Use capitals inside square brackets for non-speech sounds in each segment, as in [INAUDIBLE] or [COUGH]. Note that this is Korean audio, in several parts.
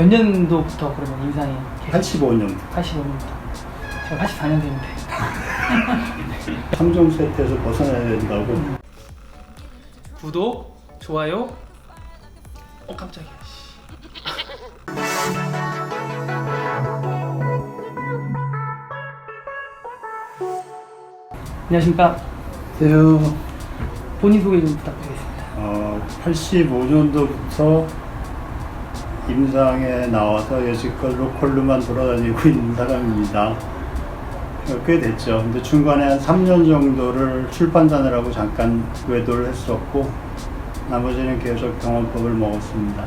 몇 년도부터 그러면 임상이 85년 85년부터. 제가 84년생인데. 삼종 세트에서 벗어나야 된다고 구독, 좋아요. 어 깜짝이야. 씨. [LAUGHS] 안녕하십니까. 그래요. 본인 소개 좀 부탁드리겠습니다. 어, 85년도부터 임상에 나와서 여지껏 로컬로만 돌아다니고 있는 사람입니다. 어, 꽤 됐죠. 근데 중간에 한 3년 정도를 출판단을 잠깐 외도를 했었고, 나머지는 계속 병원법을 먹었습니다.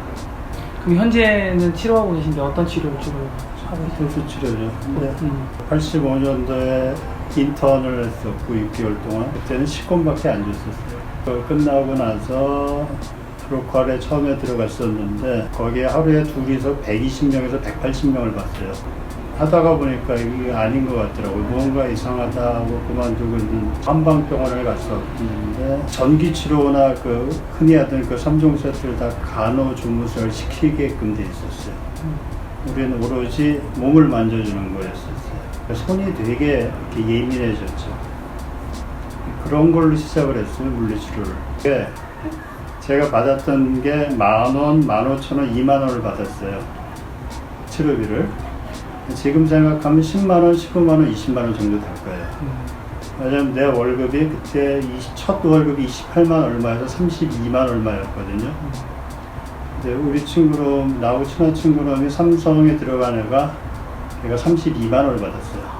그럼 현재는 치료하고 계신데 어떤 치료를 주로 하고 계세요? 필수 치료죠. 근데 음. 85년도에 인턴을 했었고 6개월 동안 그때는 10권밖에 안 줬었어요. 끝나고 나서 로컬에 처음에 들어갔었는데 거기에 하루에 둘이서 120명에서 180명을 봤어요. 하다가 보니까 이게 아닌 것 같더라고요. 뭔가 이상하다 하고 그만두고 있는 한방병원을 갔었는데 전기치료나 그 흔히 하던 그 3종 세트를 다 간호조무사를 시키게끔 돼 있었어요. 우리는 오로지 몸을 만져주는 거였었어요. 손이 되게 예민해졌죠. 그런 걸로 시작을 했어요, 물리치료를. 제가 받았던 게 만 원, 만 오천 원, 이만 원을 받았어요. 치료비를. 지금 생각하면 10만 원, 15만 원, 20만 원 정도 될 거예요. 음. 왜냐면 내 월급이 그때 20, 첫 월급이 28만 얼마에서 32만 얼마였거든요. 근데 우리 친구로 나하고 친한 친구놈이 삼성에 들어간 애가 걔가 32만 원을 받았어요.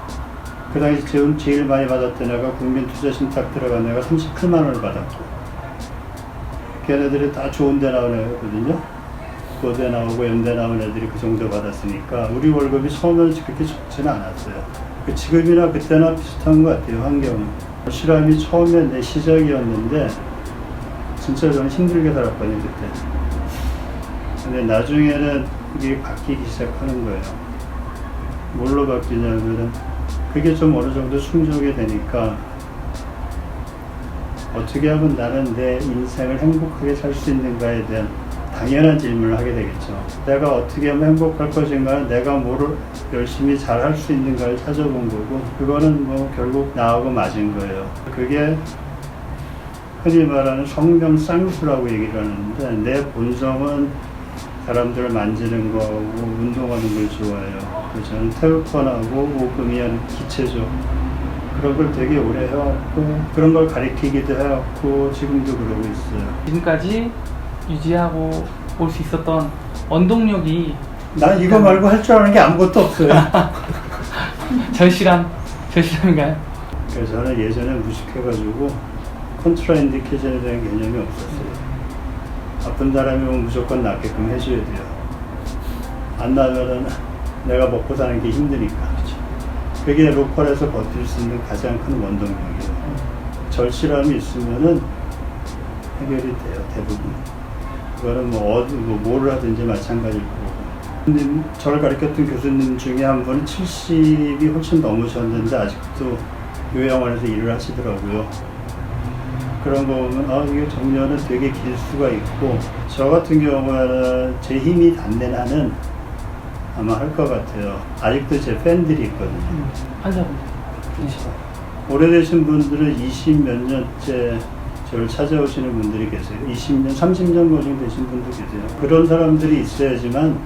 그 당시 제일, 제일 많이 받았던 애가 국민투자신탁 들어간 애가 38만 원을 받았고 걔네들이 다 좋은 데 나온 애거든요. 고대 나오고 연대 나온 애들이 그 정도 받았으니까 우리 월급이 처음에는 그렇게 적지는 않았어요. 그 지금이나 그때나 비슷한 것 같아요, 환경은. 실험이 처음에 내 시작이었는데 진짜 저는 힘들게 살았거든요, 그때. 근데 나중에는 이게 바뀌기 시작하는 거예요. 뭘로 바뀌냐면은 그게 좀 어느 정도 충족이 되니까 어떻게 하면 나는 내 인생을 행복하게 살 수 있는가에 대한 당연한 질문을 하게 되겠죠. 내가 어떻게 하면 행복할 것인가, 내가 뭐를 열심히 잘 할 수 있는가를 찾아본 거고, 그거는 뭐 결국 나하고 맞은 거예요. 그게 흔히 말하는 성경 쌍수라고 얘기를 하는데, 내 본성은 사람들을 만지는 거하고 운동하는 걸 좋아해요. 저는 태극권하고 오금이한 기체죠. 그런 걸 되게 오래 해왔고, 그런 걸 가리키기도 해왔고, 지금도 그러고 있어요. 지금까지 유지하고 올 수 있었던 원동력이 난 이거 말고 할 줄 아는 게 아무것도 없어요. [LAUGHS] 절실함, 절실함인가요? 그래서 저는 예전에 무식해가지고 컨트라인디케이션에 대한 개념이 없었어요. 아픈 사람이 오면 무조건 낫게끔 해줘야 돼요. 안 나면은 내가 먹고 사는 게 힘드니까. 그게 로컬에서 버틸 수 있는 가장 큰 원동력이에요. 절실함이 있으면은 해결이 돼요, 대부분. 그거는 뭐 어디, 뭐 뭐를 하든지 마찬가지일 거고. 근데 저를 가르쳤던 교수님 중에 한 분은 70이 훨씬 넘으셨는데 아직도 요양원에서 일을 하시더라고요. 그런 거 보면 아 이게 정년은 되게 길 수가 있고 저 같은 경우에는 제 힘이 닿는 한은 아마 할 것 같아요. 아직도 제 팬들이 있거든요. 음, 환자분들. 그렇죠. 오래되신 분들은 20 몇 년째 저를 찾아오시는 분들이 계세요. 20년, 30년 고생 되신 분도 계세요. 그런 사람들이 있어야지만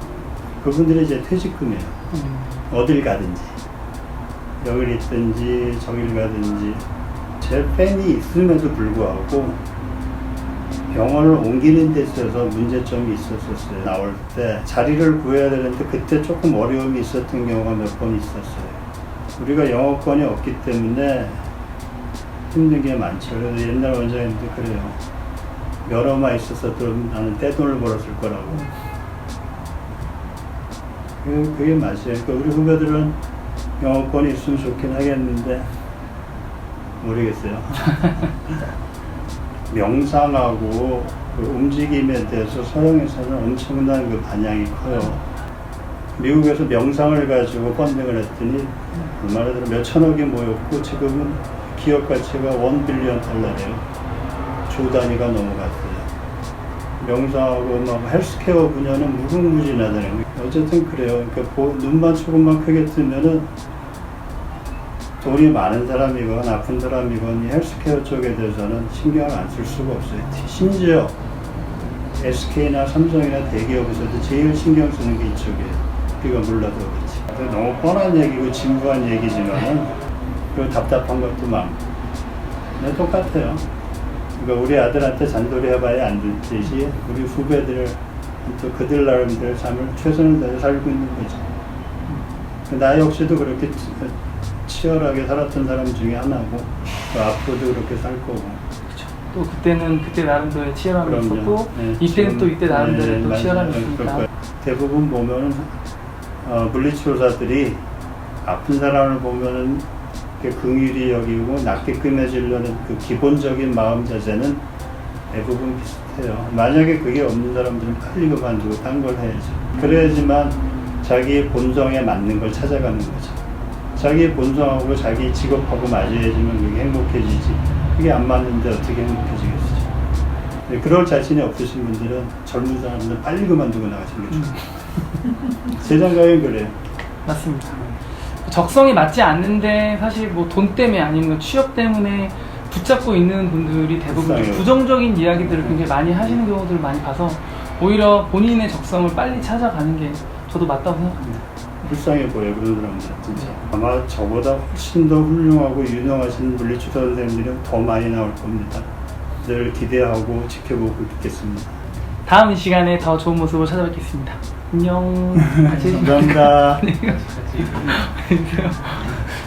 그분들이 제 퇴직금이에요. 음, 어딜 가든지. 여길 있든지 저길 가든지. 제 팬이 있음에도 불구하고 병원을 옮기는 데 있어서 문제점이 있었었어요. 나올 때 자리를 구해야 되는데 그때 조금 어려움이 있었던 경우가 몇 번 있었어요. 우리가 영어권이 없기 때문에 힘든 게 많죠. 그래서 옛날 원장님도 그래요. 면허만 있었어도 나는 떼돈을 벌었을 거라고. 그- 그게 맞아요. 그러니까 우리 후배들은 영어권이 있으면 좋긴 하겠는데 모르겠어요. [LAUGHS] 명상하고 그 움직임에 대해서 서양에서는 엄청난 그 반향이 커요. 미국에서 명상을 가지고 펀딩을 했더니 얼마나 들어 몇 천억이 모였고 지금은 기업 가치가 원 빌리언 달러래요. 조 단위가 넘어갔어요. 명상하고 막 헬스케어 분야는 무궁무진하다는 거예요. 어쨌든 그래요. 그러니까 보- 눈만 조금만 크게 뜨면은 돈이 많은 사람이건 아픈 사람이건 이 헬스케어 쪽에 대해서는 신경을 안 쓸 수가 없어요. 심지어 SK나 삼성이나 대기업에서도 제일 신경 쓰는 게 이쪽이에요. 우리가 몰라도 그렇지. 너무 뻔한 얘기고 진부한 얘기지만은 그 답답한 것도 많고. 근데 똑같아요. 그러니까 우리 아들한테 잔소리 해봐야 안 되듯이 우리 후배들 또 그들 나름대로 삶을 최선을 다해 살고 있는 거죠. 나 역시도 그렇게 치- 치열하게 살았던 사람 중에 하나고 또 앞으로도 그렇게 살 거고. 또 그때는 그때 나름대로의 치열함이 그럼요. 있었고 네, 이때는 지금- 또 이때 나름대로의 네, 또 맞아요. 치열함이 네, 있으니까 그럴 거예요. 대부분 보면은 어, 물리치료사들이 아픈 사람을 보면은 이렇게 긍휼히 여기고 낫게끔 해 주려는 그 기본적인 마음 자세는 대부분 비슷해요. 만약에 그게 없는 사람들은 빨리 그만두고 딴 걸 해야죠. 그래야지만 자기 본성에 맞는 걸 찾아가는 거죠. 자기 본성하고 자기 직업하고 맞아야지만 그게 행복해지지. 그게 안 맞는데 어떻게 행복해지겠어요? 네, 그럴 자신이 없으신 분들은 젊은 사람들은 빨리 그만두고 나가시는 게 좋아요. 제 생각엔 그래요. 맞습니다. 적성에 맞지 않는데 사실 뭐 돈 때문에 아니면 취업 때문에 붙잡고 있는 분들이 대부분 좀 불쌍해요. 부정적인 이야기들을 굉장히 많이 하시는 경우들을 많이 봐서 오히려 본인의 적성을 빨리 찾아가는 게 저도 맞다고 생각합니다. 불쌍해 보여 그런 사람들 진짜. 아마 저보다 훨씬 더 훌륭하고 유능하신 물리치료 선생님들이 더 많이 나올 겁니다. 늘 기대하고 지켜보고 있겠습니다. 다음 시간에 더 좋은 모습으로 찾아뵙겠습니다. 안녕. [LAUGHS] 같이. 감사합니다. [LAUGHS] 안녕히 가세요.